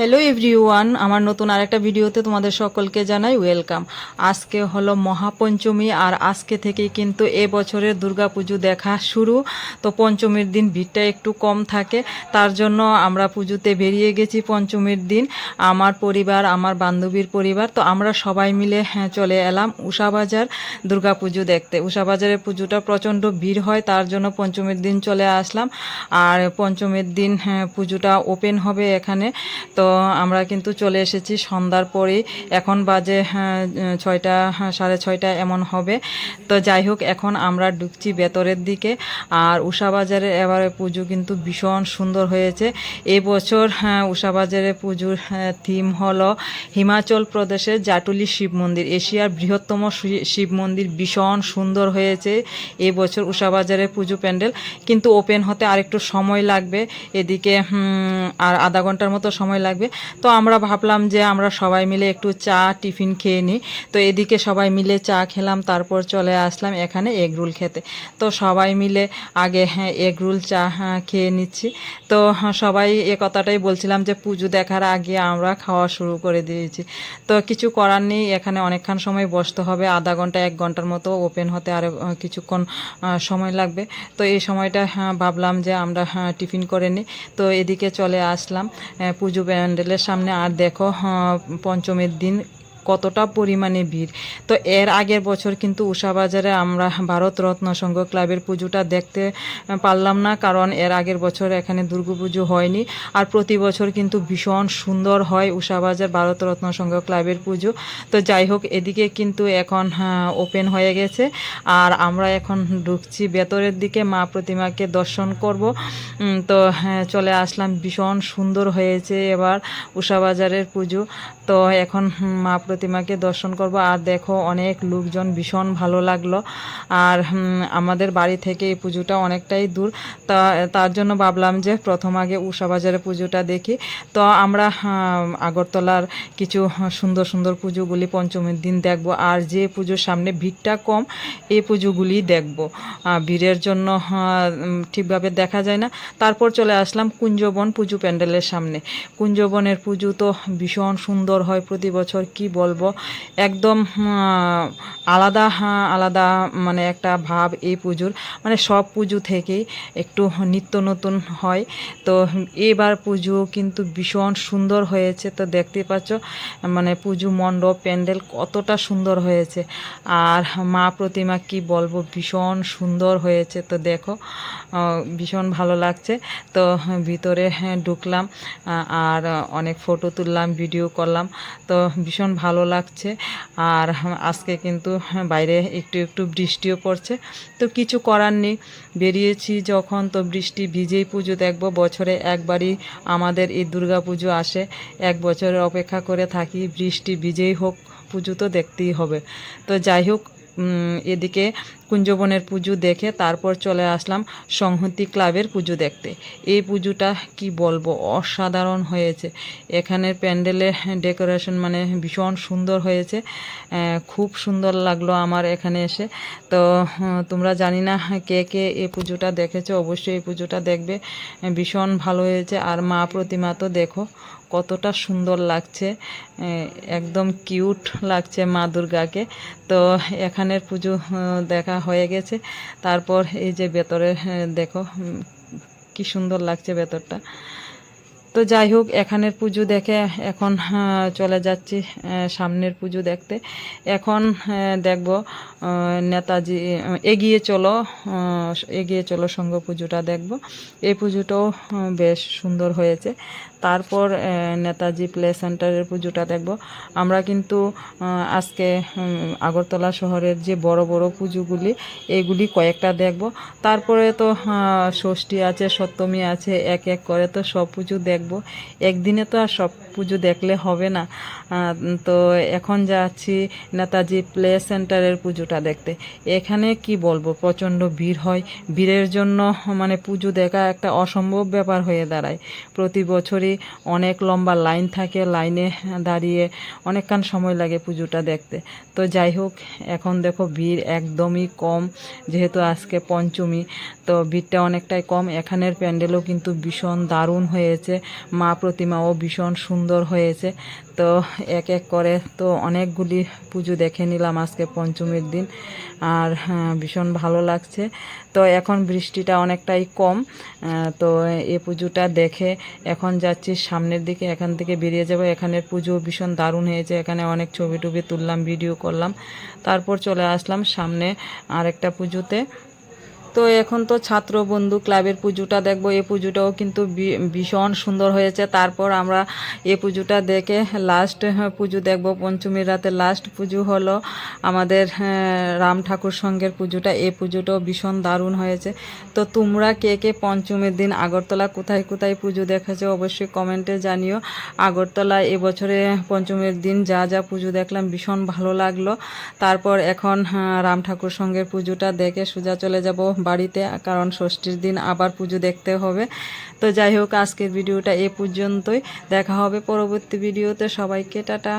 Hello everyone আমার নতুন আরেকটা ভিডিওতে তোমাদের সকলকে জানাই ওয়েলকাম আজকে হলো মহাপঞ্চমী আর আজকে থেকেই কিন্তু এ বছরের দুর্গাপুজো দেখা শুরু। তো পঞ্চমীর দিন ভিড়টা একটু কম থাকে তার জন্য আমরা পুজোতে বেরিয়ে গেছি পঞ্চমীর দিন। আমার পরিবার আমার বান্ধবীর পরিবার তো আমরা সবাই মিলে হ্যাঁ, চলে এলাম উষাবাজার দুর্গাপুজো দেখতে। উষাবাজারের পুজোটা প্রচণ্ড ভিড় হয় তার জন্য পঞ্চমীর দিন চলে আসলাম। আর পঞ্চমীর দিন হ্যাঁ, পুজোটা ওপেন হবে এখানে। তো আমরা কিন্তু চলে এসেছি সন্ধ্যার পরেই এখন বাজে হ্যাঁ, ছয়টা হ্যাঁ, সাড়ে ছয়টা এমন হবে। তো যাই হোক এখন আমরা ঢুকছি বেতরের দিকে। আর উষাবাজারের এবারে পুজো কিন্তু ভীষণ সুন্দর হয়েছে। এবছর হ্যাঁ, উষাবাজারের পুজোর থিম হলো হিমাচল প্রদেশের জাটুলি শিব মন্দির। এশিয়ার বৃহত্তম শিব মন্দির ভীষণ সুন্দর হয়েছে এবছর উষাবাজারের পুজো প্যান্ডেল। কিন্তু ওপেন হতে আরেকটু সময় লাগবে। এদিকে আর আধা ঘণ্টার মতো সময় লাগবে। তো আমরা ভাবলাম যে আমরা সবাই মিলে একটু চা টিফিন খেয়ে নিই। তো এদিকে সবাই মিলে চা খেলাম তারপর চলে আসলাম এখানে এগ রোল খেতে। তো সবাই মিলে আগে হ্যাঁ এগ রোল চা হ্যাঁ, খেয়ে নিচ্ছি। তো সবাই এ কথাটাই বলছিলাম যে পুজো দেখার আগে আমরা খাওয়া শুরু করে দিয়েছি। তো কিছু করার নেই এখানে অনেকক্ষণ সময় বসতে হবে। আধা ঘণ্টা এক ঘণ্টার মতো ওপেন হতে আরও কিছুক্ষণ সময় লাগবে। তো এই সময়টা হ্যাঁ, ভাবলাম যে আমরা হ্যাঁ, টিফিন করে নিই। তো এদিকে চলে আসলাম পুজো প্যান্ডেলের সামনে আর দেখো হ্যাঁ, পঞ্চমীর দিন কতটা পরিমাণে ভিড়। তো এর আগের বছর কিন্তু উষাবাজারে আমরা ভারত রত্ন সংঘ ক্লাবের পুজোটা দেখতে পারলাম না, কারণ এর আগের বছর এখানে দুর্গাপুজো হয়নি। আর প্রতি বছর কিন্তু ভীষণ সুন্দর হয় উষাবাজার ভারত রত্ন সংঘ ক্লাবের পুজো। তো যাই হোক, এদিকে কিন্তু এখন ওপেন হয়ে গেছে। আর আমরা এখন ঢুকছি ভেতরের দিকে, মা প্রতিমাকে দর্শন করব। তো হ্যাঁ চলে আসলাম। ভীষণ সুন্দর হয়েছে এবার উষাবাজারের পুজো। তো এখন মা প্রতিমাকে দর্শন করব। আর দেখো, অনেক লোকজন ভীষণ ভালো লাগল। আর আমাদের বাড়ি থেকে এই পুজোটা অনেকটাই দূর। তা, তার জন্য ভাবলাম যে প্রথম আগে উষাবাজারে পুজোটা দেখি। তো আমরা আগরতলার কিছু সুন্দর সুন্দর পুজোগুলি পঞ্চমীর দিন দেখব। আর যে পুজোর সামনে ভিড়টা কম, এই পুজোগুলি দেখব। ভিড়ের জন্য ঠিকভাবে দেখা যায় না। তারপর চলে আসলাম কুঞ্জবন পুজো প্যান্ডেলের সামনে। কুঞ্জবনের পুজো তো ভীষণ সুন্দর হয়, প্রতি বছর কি বলব? একদম আলাদা আলাদা মানে একটা ভাব এই পুজোর। মানে সব পুজো থেকেই একটু নিত্য নতুন হয়। তো এবার পুজো কিন্তু ভীষণ সুন্দর হয়েছে। তো দেখতে পাচ্ছ মানে পুজো মণ্ডপ, প্যান্ডেল কতটা সুন্দর হয়েছে। আর মা প্রতিমা কি বলব, ভীষণ সুন্দর হয়েছে। তো দেখো ভীষণ ভালো লাগছে। তো ভিতরে ঢুকলাম আর অনেক ফটো তুললাম, ভিডিও করলাম। তো ভীষণ ভালো লাগছে। আর আজকে কিন্তু বাইরে একটু একটু বৃষ্টিও পড়ছে। তো কিছু করার নেই। বেরিয়েছি যখন, তো বৃষ্টি ভিজেই পুজো দেখব। বছরে একবারই আমাদের এই দুর্গা পুজো আসে। এক বছরের অপেক্ষা করে থাকি। বৃষ্টি ভিজেই হোক, পুজো তো দেখতেই হবে। তো যাই হোক এদিকে কুঞ্জবনের পুজো দেখে তারপর চলে আসলাম সংহতি ক্লাবের পুজো দেখতে। এই পুজোটা কি বলব? অসাধারণ হয়েছে। এখানের প্যান্ডেলের ডেকোরেশন মানে ভীষণ সুন্দর হয়েছে। খুব সুন্দর লাগল আমার এখানে এসে। তো তোমরা জানি না কে কে এই পুজোটা দেখেছ? অবশ্যই এই পুজোটা দেখবে। ভীষণ ভালো হয়েছে। আর মা প্রতিমা তো দেখো কতটা সুন্দর লাগছে একদম কিউট লাগছে মা দুর্গাকে। তো এখানের পুজো দেখা হয়ে গেছে। তারপর এই যে ভেতরে দেখো কি সুন্দর লাগছে ভেতরটা। তো যাই হোক, এখানের পুজো দেখে এখন চলে যাচ্ছি সামনের পুজো দেখতে। এখন দেখব নেতাজি এগিয়ে চলো এগিয়ে চলো সঙ্গ পুজোটা দেখব। এই পুজোটাও বেশ সুন্দর হয়েছে। তারপর নেতাজি প্লে সেন্টারের পুজোটা দেখব। আমরা কিন্তু আজকে আগরতলা শহরের যে বড় বড় পুজোগুলি এইগুলি কয়েকটা দেখব। তারপরে তো ষষ্ঠী আছে, সপ্তমী আছে, এক এক করে তো সব পুজো দেখব। একদিনে তো আর সব পুজো দেখলে হবে না। তো এখন যাচ্ছি নেতাজি প্লে সেন্টারের পুজোটা দেখতে। এখানে কি বলব, প্রচণ্ড ভিড় হয়। ভিড়ের জন্য মানে পুজো দেখা একটা অসম্ভব ব্যাপার হয়ে দাঁড়ায়। প্রতি বছরই অনেক লম্বা লাইন থাকে, লাইনে দাঁড়িয়ে অনেকক্ষণ সময় লাগে পুজোটা দেখতে। তো যাই হোক, এখন দেখো ভিড় একদমই কম, যেহেতু আজকে পঞ্চমী। তো ভিড়টা অনেকটাই কম। এখানের প্যান্ডেলও কিন্তু ভীষণ দারুণ হয়েছে। মা প্রতিমাও ভীষণ সুন্দর হয়েছে। তো এক এক করে তো অনেকগুলি পুজো দেখে নিলাম আজকে পঞ্চমীর দিন। আর হ্যাঁ, ভীষণ ভালো লাগছে। তো এখন বৃষ্টিটা অনেকটাই কম। তো এই পুজোটা দেখে এখন যাচ্ছি সামনের দিকে। এখান থেকে বেরিয়ে যাব। এখানের পুজো ভীষণ দারুণ হয়েছে। এখানে অনেক ছবি টবি তুললাম ভিডিও করলাম। তারপর চলে আসলাম সামনে আরেকটা পুজোতে। তো এখন তো ছাত্র বন্ধু ক্লাবের পুজোটা দেখব। এ পুজোটাও কিন্তু ভীষণ সুন্দর হয়েছে। তারপর আমরা এ পুজোটা দেখে লাস্ট পুজো দেখব। পঞ্চমীর রাতে লাস্ট পুজো হলো আমাদের রাম ঠাকুর সঙ্গের পুজোটা। এ পুজোটাও ভীষণ দারুণ হয়েছে। তো তোমরা কে কে পঞ্চমীর দিন আগরতলা কোথায় কোথায় পুজো দেখেছ অবশ্যই কমেন্টে জানিও। আগরতলা এবছরে পঞ্চমীর দিন যা যা পুজো দেখলাম ভীষণ ভালো লাগল। তারপর এখন রাম ঠাকুর সঙ্গের পুজোটা দেখে সোজা চলে যাব বাড়িতে, কারণ ষষ্ঠীর দিন আবার পুজো দেখতে হবে। তো যাই হোক, আজকের ভিডিওটা এ পর্যন্তই। দেখা হবে পরবর্তী ভিডিওতে। সবাইকে টাটা।